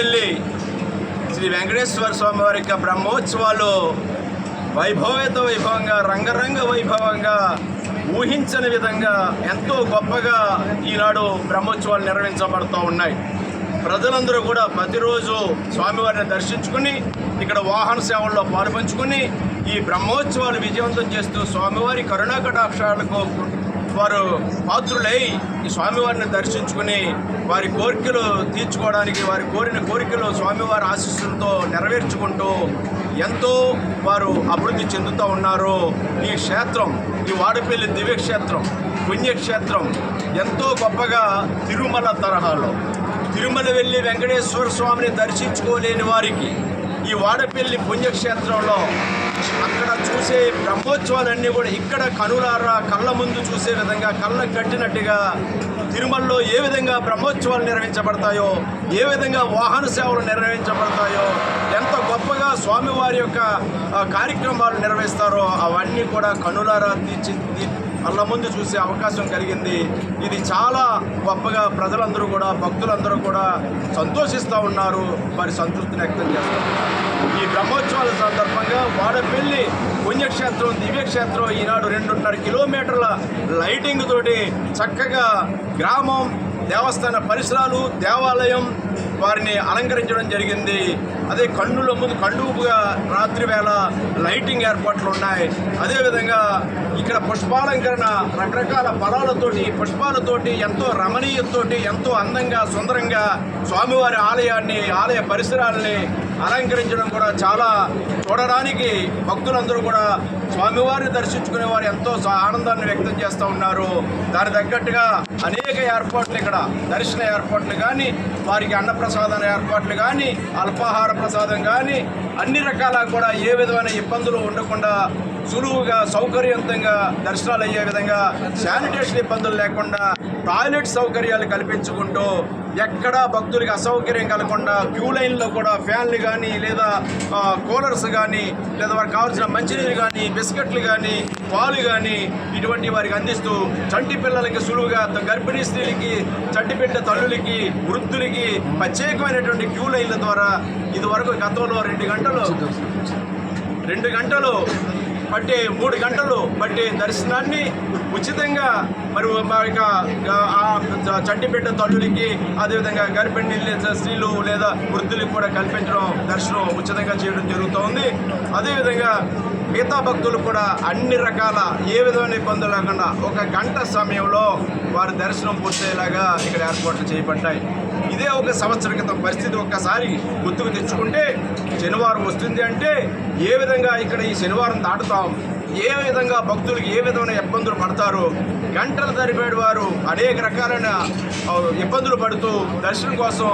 వెళ్ళి శ్రీ వెంకటేశ్వర స్వామి వారి యొక్క బ్రహ్మోత్సవాలు వైభవేత వైభవంగా రంగరంగ వైభవంగా ఊహించని విధంగా ఎంతో గొప్పగా ఈనాడు బ్రహ్మోత్సవాలు నిర్వహించబడుతూ ఉన్నాయి. ప్రజలందరూ కూడా ప్రతిరోజు స్వామివారిని దర్శించుకుని ఇక్కడ వాహన సేవల్లో పాల్పంచుకుని ఈ బ్రహ్మోత్సవాలు విజయవంతం చేస్తూ స్వామివారి కరుణాకటాక్షాలకు వారు పాత్రులై ఈ స్వామివారిని దర్శించుకుని వారి కోరికలు తీర్చుకోవడానికి వారి కోరిన కోరికలు స్వామివారి ఆశీస్సులతో నెరవేర్చుకుంటూ ఎంతో వారు అభివృద్ధి చెందుతూ ఉన్నారు. ఈ క్షేత్రం ఈ వాడపల్లి దివ్యక్షేత్రం పుణ్యక్షేత్రం ఎంతో గొప్పగా తిరుమల తరహాలో. తిరుమల వెళ్ళి వెంకటేశ్వర స్వామిని దర్శించుకోలేని వారికి ఈ వాడపల్లి పుణ్యక్షేత్రంలో అక్కడ చూసే బ్రహ్మోత్సవాలన్నీ కూడా ఇక్కడ కనులారా కళ్ళ ముందు చూసే విధంగా కళ్ళ కట్టినట్టుగా తిరుమలలో ఏ విధంగా బ్రహ్మోత్సవాలు నిర్వహించబడతాయో ఏ విధంగా వాహన సేవలు నిర్వహించబడతాయో ఎంత గొప్పగా స్వామివారి యొక్క కార్యక్రమాలు నిర్వహిస్తారో అవన్నీ కూడా కనులారా తీర్చి కళ్ళ ముందు చూసే అవకాశం కలిగింది. ఇది చాలా గొప్పగా ప్రజలందరూ కూడా భక్తులందరూ కూడా సంతోషిస్తూ ఉన్నారు. వారి సంతృప్తిని వ్యక్తం చేస్తున్నారు. ఈ బ్రహ్మోత్సవాల సందర్భంగా వాడపల్లి పుణ్యక్షేత్రం దివ్యక్షేత్రం ఈనాడు రెండున్నర కిలోమీటర్ల లైటింగ్ తోటి చక్కగా గ్రామం దేవస్థాన పరిసరాలు దేవాలయం వారిని అలంకరించడం జరిగింది. అదే కన్నుల ముందు కండువుగా రాత్రి వేళ లైటింగ్ ఏర్పాట్లు ఉన్నాయి. అదేవిధంగా ఇక్కడ పుష్పాలంకరణ రకరకాల ఫలాలతోటి పుష్పాలతోటి ఎంతో రమణీయతోటి ఎంతో అందంగా సుందరంగా స్వామివారి ఆలయాన్ని ఆలయ పరిసరాలని అలంకరించడం కూడా చాలా చూడడానికి భక్తులందరూ కూడా స్వామివారిని దర్శించుకునే వారు ఎంతో ఆనందాన్ని వ్యక్తం చేస్తూ ఉన్నారు. దాని తగ్గట్టుగా అనేక ఏర్పాట్లు ఇక్కడ దర్శన ఏర్పాట్లు కానీ వారికి అన్నప్రసాదాల ఏర్పాట్లు కానీ అల్పాహార ప్రసాదం కానీ అన్ని రకాల కూడా ఏ విధమైన ఇబ్బందులు ఉండకుండా సులువుగా సౌకర్యవంతంగా దర్శనాలు అయ్యే విధంగా శానిటేషన్ ఇబ్బందులు లేకుండా టాయిలెట్ సౌకర్యాలు కల్పించుకుంటూ ఎక్కడా భక్తులకి అసౌకర్యం కలగకుండా క్యూ లైన్లో కూడా ఫ్యాన్లు కానీ లేదా కూలర్స్ కానీ లేదా వారికి కావాల్సిన మంచినీరు కానీ బిస్కెట్లు కానీ పాలు కానీ ఇటువంటి వారికి అందిస్తూ చంటి పిల్లలకి సులువుగా గర్భిణీ స్త్రీలకి చంటి తల్లులకి వృద్ధులకి ప్రత్యేకమైనటువంటి క్యూ లైన్ల ద్వారా ఇదివరకు గతంలో రెండు గంటలు రెండు గంటలు పట్టే మూడు గంటలు పట్టే దర్శనాన్ని ఉచితంగా మరి మా యొక్క ఆ తల్లులకి అదేవిధంగా గర్భిణి స్త్రీలు లేదా వృద్ధులకు కూడా కల్పించడం దర్శనం ఉచితంగా చేయడం జరుగుతోంది. అదేవిధంగా మిగతా భక్తులు కూడా అన్ని రకాల ఏ విధమైన ఇబ్బందులు లేకుండా ఒక గంట సమయంలో వారి దర్శనం పూర్తయ్యేలాగా ఇక్కడ ఏర్పాట్లు చేయబడ్డాయి. ఇదే ఒక సంవత్సరం క్రితం పరిస్థితి. ఒక్కసారి గుర్తుకు తెచ్చుకుంటే శనివారం వస్తుంది అంటే ఏ విధంగా ఇక్కడ ఈ శనివారం దాటుతాం? ఏ విధంగా భక్తులకు ఏ విధమైన ఇబ్బందులు పడతారు? గంటల తరిపేడు వారు అనేక రకాలైన ఇబ్బందులు పడుతూ దర్శనం కోసం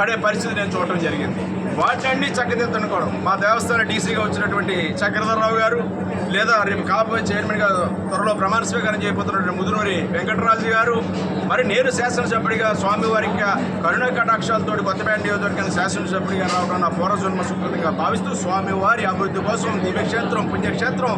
పడే పరిస్థితి నేను చూడటం జరిగింది. వాటిని చక్కదిద్దనుకోవడం మా దేవస్థాన డీసీగా వచ్చినటువంటి చక్రధరరావు గారు లేదా రేపు కాబోయే చైర్మన్గా త్వరలో ప్రమాణ స్వీకారం చేయబోతున్నటువంటి ముదునూరి వెంకటరాజు గారు మరి నేను శాసనసభ్యుడిగా స్వామివారికి కరుణ కటాక్షాలతో కొత్తపేట నియోజకవర్గానికి శాసనసభ్యుడిగా రావడం నా పూర్వజన్మ సుకృతంగా భావిస్తూ స్వామివారి అభివృద్ధి కోసం దివ్యక్షేత్రం పుణ్యక్షేత్రం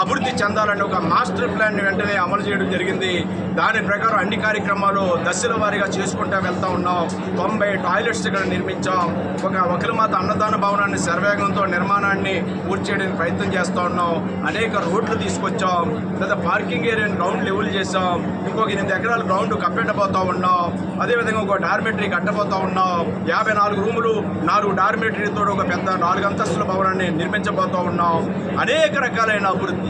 అభివృద్ధి చెందాలని ఒక మాస్టర్ ప్లాన్ వెంటనే అమలు చేయడం జరిగింది. దాని ప్రకారం అన్ని కార్యక్రమాలు దశల వారీగా చేసుకుంటూ వెళ్తూ ఉన్నాం. తొంభై టాయిలెట్స్ ఇక్కడ నిర్మించాం. ఒక వకిలమాత అన్నదాన భవనాన్ని శరవేగంతో నిర్మాణాన్ని పూర్తి చేయడానికి ప్రయత్నం చేస్తూ ఉన్నాం. అనేక రోడ్లు తీసుకొచ్చాం. లేదా పార్కింగ్ ఏరియాని గ్రౌండ్ లెవెల్ చేసాం ఇంకొక ఎనిమిది ఎకరాల గ్రౌండ్ కప్పెట్టబోతూ ఉన్నాం. అదేవిధంగా ఒక డార్మెటరీ కట్టబోతూ ఉన్నాం. యాభై నాలుగు రూములు నాలుగు డార్మెటరీతో ఒక పెద్ద నాలుగు అంతస్తుల భవనాన్ని నిర్మించబోతా ఉన్నాం. అనేక రకాలైన అభివృద్ధి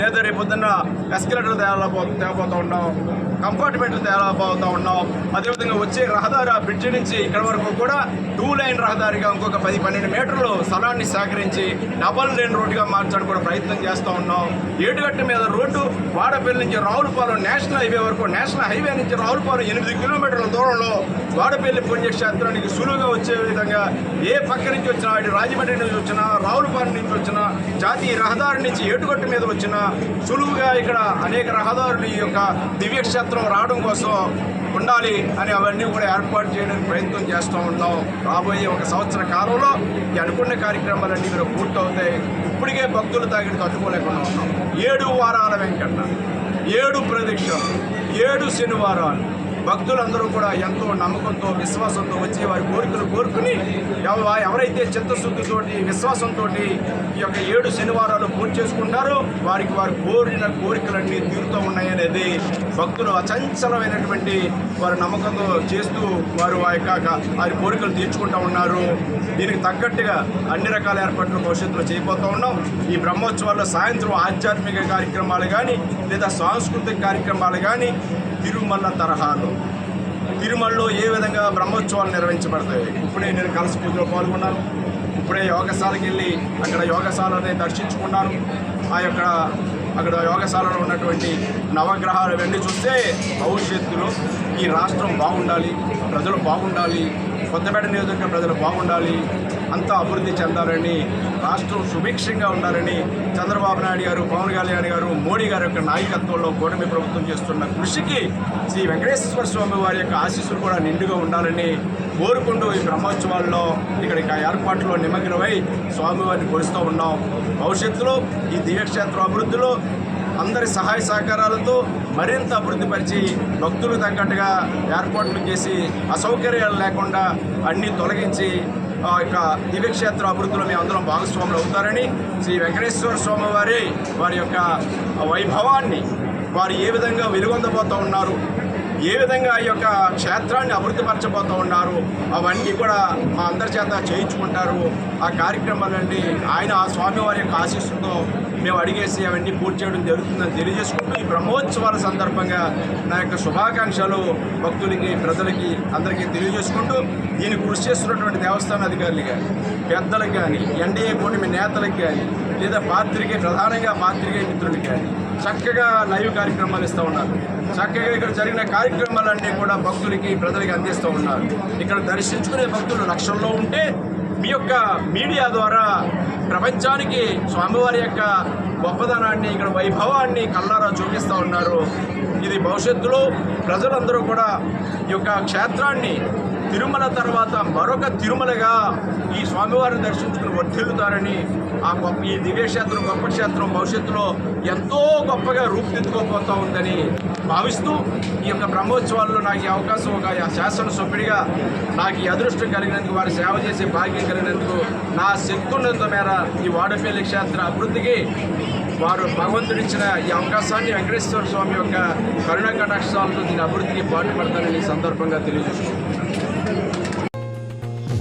లేదా రేపు పొద్దున్న ఎస్కలేటర్ తేలబో తేపోతూ ఉన్నాం కంపార్ట్మెంట్లు తేలబోతూ ఉన్నాం. అదేవిధంగా వచ్చే రహదారి ఆ బ్రిడ్జ్ నుంచి ఇక్కడ వరకు కూడా టూ లైన్ రహదారిగా ఇంకొక పది పన్నెండు మీటర్లు స్థలాన్ని సేకరించి డబల్ లైన్ రోడ్డుగా మార్చడానికి కూడా ప్రయత్నం చేస్తూ ఉన్నాం. ఏడుగట్ట మీద రోడ్డు వాడపల్లి నుంచి రావులపాలెం నేషనల్ హైవే వరకు నేషనల్ హైవే నుంచి రావులపాలెం ఎనిమిది కిలోమీటర్ల దూరంలో వాడపల్లి పుణ్యక్షేత్రానికి సులువుగా వచ్చే విధంగా ఏ పక్క నుంచి వచ్చినా ఇటు రాజమండ్రి నుంచి వచ్చినా రావులపాలెం నుంచి వచ్చినా జాతీయ రహదారి నుంచి ఏటుగట్టు మీద వచ్చినా సులువుగా ఇక్కడ అనేక రహదారులు ఈ యొక్క దివ్యక్షేత్రం రావడం కోసం ఉండాలి అని అవన్నీ కూడా ఏర్పాటు చేయడానికి ప్రయత్నం చేస్తూ ఉన్నాం. రాబోయే ఒక సంవత్సర కాలంలో ఈ అనుకున్న కార్యక్రమాలన్నీ కూడా పూర్తవుతాయి. ఇప్పటికే భక్తులు తాగిడి తట్టుకోలేకుండా ఉన్నాం. ఏడు వారాల వెంకన్న ఏడు ప్రదక్షిణలు ఏడు శనివారాలు భక్తులందరూ కూడా ఎంతో నమ్మకంతో విశ్వాసంతో వచ్చి వారి కోరికలు కోరుకుని ఎవరైతే చిత్తశుద్ధితోటి విశ్వాసంతో ఈ యొక్క ఏడు శనివారాలు పూర్తి చేసుకుంటారో వారికి వారు కోరిన కోరికలన్నీ తీరుతూ ఉన్నాయనేది భక్తులు అచంచలమైనటువంటి వారి నమ్మకంతో చేస్తూ వారు ఆ యొక్క వారి కోరికలు తీర్చుకుంటూ ఉన్నారు. దీనికి తగ్గట్టుగా అన్ని రకాల ఏర్పాట్లు భవిష్యత్తులో చేయబోతూ ఉన్నాం. ఈ బ్రహ్మోత్సవాల్లో సాయంత్రం ఆధ్యాత్మిక కార్యక్రమాలు కానీ లేదా సాంస్కృతిక కార్యక్రమాలు కానీ తిరుమల తరహాలో. తిరుమలలో ఏ విధంగా బ్రహ్మోత్సవాలు నిర్వహించబడతాయి? ఇప్పుడే నేను కలస పూజలో పాల్గొన్నాను. ఇప్పుడే యోగశాలకు వెళ్ళి అక్కడ యోగశాలని దర్శించుకున్నాను. ఆ యొక్క అక్కడ యోగశాలలో ఉన్నటువంటి నవగ్రహాలు ఇవన్నీ చూస్తే భవిష్యత్తులో ఈ రాష్ట్రం బాగుండాలి ప్రజలు బాగుండాలి కొత్తపేట నియోజకవర్గ ప్రజలు బాగుండాలి అంతా అభివృద్ధి చెందాలని రాష్ట్రం సుభిక్షంగా ఉండాలని చంద్రబాబు నాయుడు గారు పవన్ కళ్యాణ్ గారు మోడీ గారి యొక్క నాయకత్వంలో కూటమి ప్రభుత్వం చేస్తున్న కృషికి శ్రీ వెంకటేశ్వర స్వామి వారి యొక్క ఆశీస్సులు కూడా నిండుగా ఉండాలని కోరుకుంటూ ఈ బ్రహ్మోత్సవాల్లో ఇక్కడ ఏర్పాట్లో నిమగ్నమై స్వామివారిని కొలుస్తూ ఉన్నాం. భవిష్యత్తులో ఈ దివ్యక్షేత్ర అభివృద్ధిలో అందరి సహాయ సహకారాలతో మరింత అభివృద్ధి పరిచి భక్తులు తగ్గట్టుగా ఏర్పాట్లు చేసి అసౌకర్యాలు లేకుండా అన్నీ తొలగించి యొక్క దివ్యక్షేత్ర అభివృద్ధిలో మేము అందరం భాగస్వాములు అవుతారని శ్రీ వెంకటేశ్వర స్వామి వారి వారి యొక్క వైభవాన్ని వారు ఏ విధంగా వెలుగొందబోతూ ఉన్నారు ఏ విధంగా ఈ యొక్క క్షేత్రాన్ని అభివృద్ధిపరచబోతూ ఉన్నారు అవన్నీ కూడా మా అందరి చేత చేయించుకుంటారు. ఆ కార్యక్రమాలన్నీ ఆయన ఆ స్వామివారి యొక్క ఆశీస్సుతో మేము అడిగేసి అవన్నీ పూర్తి చేయడం జరుగుతుందని తెలియజేసుకుంటూ ఈ బ్రహ్మోత్సవాల సందర్భంగా నా యొక్క శుభాకాంక్షలు భక్తులకి ప్రజలకి అందరికీ తెలియజేసుకుంటూ దీన్ని కృషి చేస్తున్నటువంటి దేవస్థాన అధికారులు కానీ పెద్దలకు కానీ ఎన్డీఏ కూటమి నేతలకు కానీ లేదా పాత్రికే ప్రధానంగా పాత్రికే మిత్రులకి కానీ చక్కగా లైవ్ కార్యక్రమాలు ఇస్తూ ఉన్నారు. చక్కగా ఇక్కడ జరిగిన కార్యక్రమాలన్నీ కూడా భక్తులకి ప్రజలకి అందిస్తూ ఉన్నారు. ఇక్కడ దర్శించుకునే భక్తులు లక్షల్లో ఉంటే మీ యొక్క మీడియా ద్వారా ప్రపంచానికి స్వామివారి యొక్క గొప్పదనాన్ని ఇక్కడ వైభవాన్ని కళ్ళారా చూపిస్తూ ఉన్నారు. ఇది భవిష్యత్తులో ప్రజలందరూ కూడా ఈ యొక్క క్షేత్రాన్ని తిరుమల తర్వాత మరొక తిరుమలగా ఈ స్వామివారిని దర్శించుకుని వర్ధిల్లుతారని ఆ గొప్ప ఈ దివ్యక్షేత్రం గొప్ప క్షేత్రం భవిష్యత్తులో ఎంతో గొప్పగా రూపుదిద్దుకోబోతూ ఉందని భావిస్తూ ఈ యొక్క బ్రహ్మోత్సవాల్లో నాకు ఈ అవకాశం ఒక శాసనసభ్యుడిగా నాకు ఈ అదృష్టం కలిగినందుకు వారి సేవ చేసే భాగ్యం కలిగినందుకు నా శక్తున్నంత మేర ఈ వాడపల్లి క్షేత్ర అభివృద్ధికి వారు భగవంతుడిచ్చిన ఈ అవకాశాన్ని వెంకటేశ్వర స్వామి యొక్క కరుణ కటాక్షాలతో దీని అభివృద్ధికి పాటుపడతానని సందర్భంగా తెలియజేస్తున్నాను.